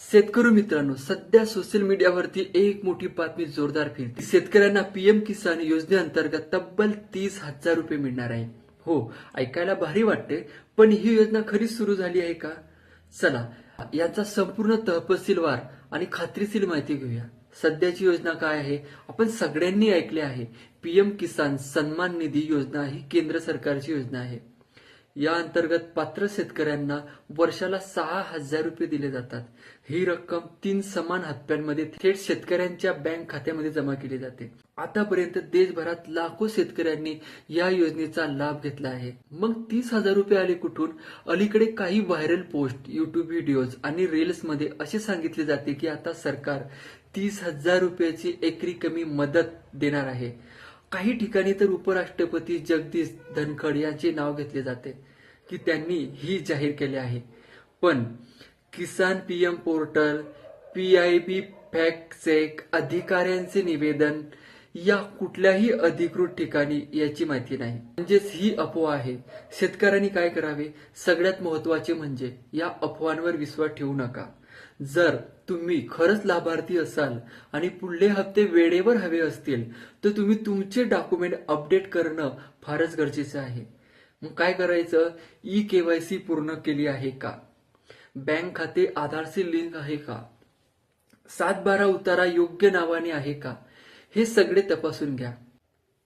शेतकरी मित्रांनो सध्या सोशल मीडियावरती एक मोठी बातमी जोरदार फिरते. शेतकऱ्यांना पीएम किसान योजनेअंतर्गत तब्बल तीस हजार रुपये मिळणार आहे. हो ऐकायला भारी वाटते पण ही योजना खरीच सुरू झाली आहे का? चला याचा संपूर्ण तहपसीलवार आणि खात्रीशीर माहिती घेऊया. सध्याची योजना काय आहे? आपण सगळ्यांनी ऐकले आहे पीएम किसान सन्मान निधी योजना ही केंद्र सरकारची योजना आहे. या अंतर्गत पात्र शेतकऱ्यांना वर्षाला सहा हजार रुपये दिले जातात. ही रक्कम तीन समान हप्त्यांमध्ये थेट शेतकऱ्यांच्या बँक खात्यामध्ये जमा केली जाते. आतापर्यंत देशभरात लाखो शेतकऱ्यांनी या योजनेचा लाभ घेतला आहे. मग तीस हजार रुपये आले कुठून? अलीकडे काही व्हायरल पोस्ट युट्यूब व्हिडिओज आणि रील्समध्ये असे सांगितले जाते की आता सरकार तीस हजार रुपयाची एकरी कमी मदत देणार आहे. काही ठिकाणी तर उपराष्ट्रपती जगदीश धनखड यांचे नाव घेतले जाते की त्यांनी ही जाहीर केले आहे. पण Kisan PM portal P I B fact check अधिकाऱ्यांचे निवेदन या कुठल्याही अधिकृत ठिकाणी याची माहिती नाही. म्हणजेच ही अफवा आहे. शेतकऱ्यांनी काय करावे? सगळ्यात महत्त्वाचे म्हणजे या अफवांवर विश्वास ठेवू नका. जर तुम्ही खरंच लाभार्थी असाल आणि पुढले हप्ते वेळेवर हवे असतील तर तुम्ही तुमचे डॉक्युमेंट अपडेट करणं फारच गरजेचं आहे. मग काय करायचं? ई केवायसी पूर्ण केली आहे का? बँक खाते आधारशी लिंक आहे का? सात बारा उतारा योग्य नावाने आहे का? हे सगळे तपासून घ्या.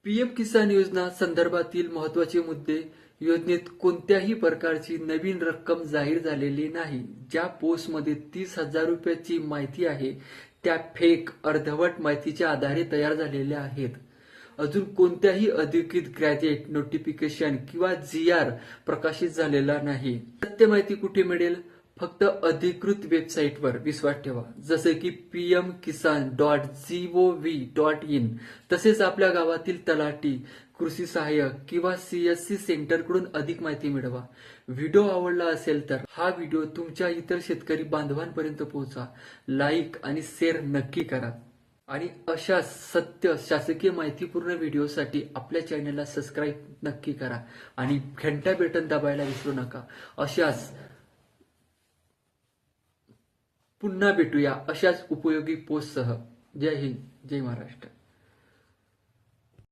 पीएम किसान योजना संदर्भातील महत्त्वाचे मुद्दे योजनेत कोणत्याही प्रकारची नवीन रक्कम जाहीर झालेली नाही. ज्या पोस्टमध्ये तीस हजार रुपयाची माहिती आहे त्या फेक अर्धवट माहितीच्या आधारे तयार झालेल्या आहेत. अजून कोणत्याही अधिकृत ग्रॅज्युएट नोटिफिकेशन किंवा जी आर प्रकाशित झालेला नाही. सत्य माहिती कुठे मिळेल? फक्त अधिकृत वेबसाईटवर विश्वास ठेवा. जसे की PM Kisan dot G O V dot in तसेच आपल्या गावातील तलाठी कृषी सहाय्यक किंवा सीएससी सेंटरकडून अधिक माहिती मिळवा. व्हिडिओ आवडला असेल तर हा व्हिडिओ तुमच्या इतर शेतकरी बांधवांपर्यंत पोहोचा. लाईक आणि शेअर नक्की करा. आणि अशा सत्य शासकीय माहितीपूर्ण व्हिडिओसाठी आपल्या चॅनलला सबस्क्राईब नक्की करा. आणि घंटा बेटन दाबायला विसरू नका. अशाच पुन्हा भेटूया अशाच उपयोगी पोस्टसह. जय हिंद जय महाराष्ट्र.